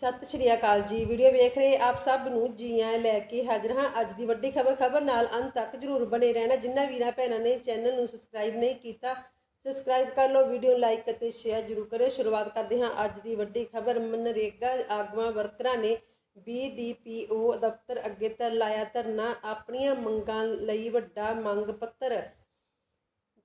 ਸਤਿ ਸ਼੍ਰੀ ਅਕਾਲ ਜੀ। ਵੀਡੀਓ ਵੇਖ ਰਹੇ ਆਪ ਸਭ ਨੂੰ ਜੀ ਆਇਆਂ ਲੈ ਕੇ ਹਾਜ਼ਰ ਹਾਂ। ਅੱਜ ਦੀ ਵੱਡੀ ਖਬਰ ਖਬਰ ਨਾਲ ਅੰਤ ਤੱਕ ਜਰੂਰ ਬਣੇ ਰਹਿਣਾ। ਜਿਨ੍ਹਾਂ ਵੀਰਾਂ ਭੈਣਾਂ ਨੇ ਚੈਨਲ ਨੂੰ ਸਬਸਕ੍ਰਾਈਬ ਨਹੀਂ ਕੀਤਾ, ਸਬਸਕ੍ਰਾਈਬ ਕਰ ਲਓ, ਵੀਡੀਓ ਨੂੰ ਲਾਈਕ ਅਤੇ ਸ਼ੇਅਰ ਜਰੂਰ ਕਰਿਓ। ਸ਼ੁਰੂਆਤ ਕਰਦੇ ਹਾਂ ਅੱਜ ਦੀ ਵੱਡੀ ਖਬਰ। ਮਨਰੇਗਾ ਆਗੂਆਂ ਵਰਕਰਾਂ ਨੇ ਬੀਡੀਪੀਓ ਦਫ਼ਤਰ ਅੱਗੇ ਧਰ ਲਾਇਆ ਧਰਨਾ। ਆਪਣੀਆਂ ਮੰਗਾਂ ਲਈ ਵੱਡਾ ਮੰਗ ਪੱਤਰ।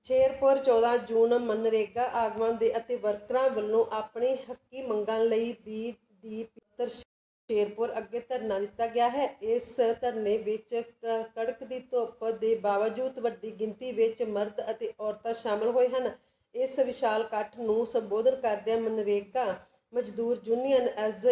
ਸ਼ੇਰਪੁਰ 14 ਜੂਨ ਮਨਰੇਗਾ ਆਗੂਆਂ ਦੇ ਅਤੇ ਵਰਕਰਾਂ ਵੱਲੋਂ ਆਪਣੇ ਹੱਕੀ ਮੰਗਾਂ ਲਈ ਬੀ ਬੀਡੀ ਪੱਤਰ ਸ਼ੇਰਪੁਰ ਅੱਗੇ ਧਰਨਾ ਦਿੱਤਾ ਗਿਆ ਹੈ। ਇਸ ਧਰਨੇ ਵਿੱਚ ਕ- ਕੜਕ ਦੀ ਧੁੱਪ ਦੇ ਬਾਵਜੂਦ ਵੱਡੀ ਗਿਣਤੀ ਵਿੱਚ ਮਰਦ ਅਤੇ ਔਰਤਾਂ ਸ਼ਾਮਲ ਹੋਏ ਹਨ। ਇਸ ਵਿਸ਼ਾਲ ਇਕੱਠ ਨੂੰ ਸੰਬੋਧਨ ਕਰਦਿਆਂ ਮਨਰੇਗਾ ਮਜ਼ਦੂਰ ਯੂਨੀਅਨ ਐਜ਼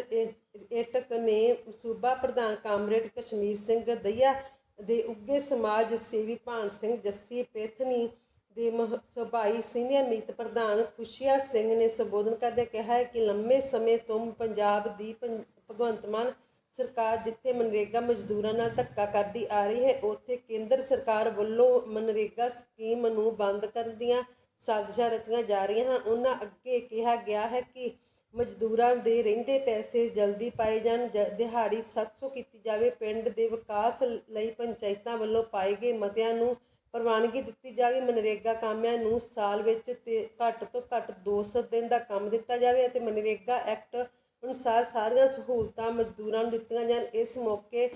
ਏਟਕ ਨੇ ਸੂਬਾ ਪ੍ਰਧਾਨ ਕਾਮਰੇਡ ਕਸ਼ਮੀਰ ਸਿੰਘ ਦਈਆ ਦੇ ਉੱਗੇ ਸਮਾਜ ਸੇਵੀ ਭਾਨ ਸਿੰਘ ਜੱਸੀ ਪੇਥਨੀ ਦੇ ਮਹ- ਸਭਾਈ ਸੀਨੀਅਰ ਮੀਤ ਪ੍ਰਧਾਨ ਖੁਸ਼ੀਆ ਸਿੰਘ ਨੇ ਸੰਬੋਧਨ ਕਰਦੇ ਕਿਹਾ ਹੈ ਕਿ ਲੰਮੇ ਸਮੇਂ ਤੋਂ ਪੰਜਾਬ ਦੀ ਪੰ- ਭਗਵੰਤ ਮਾਨ ਸਰਕਾਰ ਜਿੱਥੇ ਮਨਰੇਗਾ ਮਜ਼ਦੂਰਾਂ ਨਾਲ ਧੱਕਾ ਕਰਦੀ ਆ ਰਹੀ ਹੈ, ਉੱਥੇ ਕੇਂਦਰ ਸਰਕਾਰ ਵੱਲੋਂ ਮਨਰੇਗਾ ਸਕੀਮ ਨੂੰ ਬੰਦ ਕਰਨ ਦੀਆਂ ਸਾਜ਼ਿਸ਼ਾਂ ਰਚੀਆਂ ਜਾ ਰਹੀਆਂ ਹਨ। ਉਹਨਾਂ ਅੱਗੇ ਕਿਹਾ ਗਿਆ ਹੈ ਕਿ ਮਜ਼ਦੂਰਾਂ ਦੇ ਰਹਿੰਦੇ ਪੈਸੇ ਜਲਦੀ ਪਾਏ ਜਾਣ, ਜ- ਦਿਹਾੜੀ 700 ਕੀਤੀ ਜਾਵੇ, ਪਿੰਡ ਦੇ ਵਿਕਾਸ ਲਈ ਪੰਚਾਇਤਾਂ ਵੱਲੋਂ ਪਾਏ ਗਏ ਮਤਿਆਂ ਨੂੰ ਪ੍ਰਵਾਨਗੀ ਦਿੱਤੀ ਜਾਵੇ। ਮਨਰੇਗਾ ਕਾਮਿਆਂ ਨੂੰ ਸਾਲ ਵਿੱਚ ਤੇ ਘੱਟ ਤੋਂ ਘੱਟ 200 ਦਿਨ ਦਾ ਕੰਮ ਦਿੱਤਾ ਜਾਵੇ ਅਤੇ ਮਨਰੇਗਾ ਐਕਟ ਅਨੁਸਾਰ ਸਾਰੀਆਂ ਸਹੂਲਤਾਂ ਮਜ਼ਦੂਰਾਂ ਨੂੰ ਦਿੱਤੀਆਂ ਜਾਣ। ਇਸ ਮੌਕੇ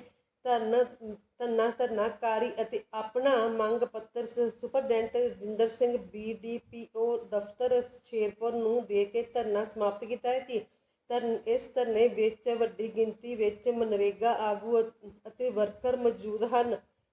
ਧਰਨਾ ਧਰਨਾ ਧਰਨਾਕਾਰੀ ਅਤੇ ਆਪਣਾ ਮੰਗ ਪੱਤਰ ਸੁਪਰਡੈਂਟ ਰਜਿੰਦਰ ਸਿੰਘ ਬੀਡੀਪੀਓ ਦਫ਼ਤਰ ਸ਼ੇਰਪੁਰ ਨੂੰ ਦੇ ਕੇ ਧਰਨਾ ਸਮਾਪਤ ਕੀਤਾ ਹੈ। ਜੀ ਧਰਨ ਇਸ ਧਰਨੇ ਵਿੱਚ ਵੱਡੀ ਗਿਣਤੀ ਵਿੱਚ ਮਨਰੇਗਾ ਆਗੂ ਅਤੇ ਵਰਕਰ ਮੌਜੂਦ ਹਨ।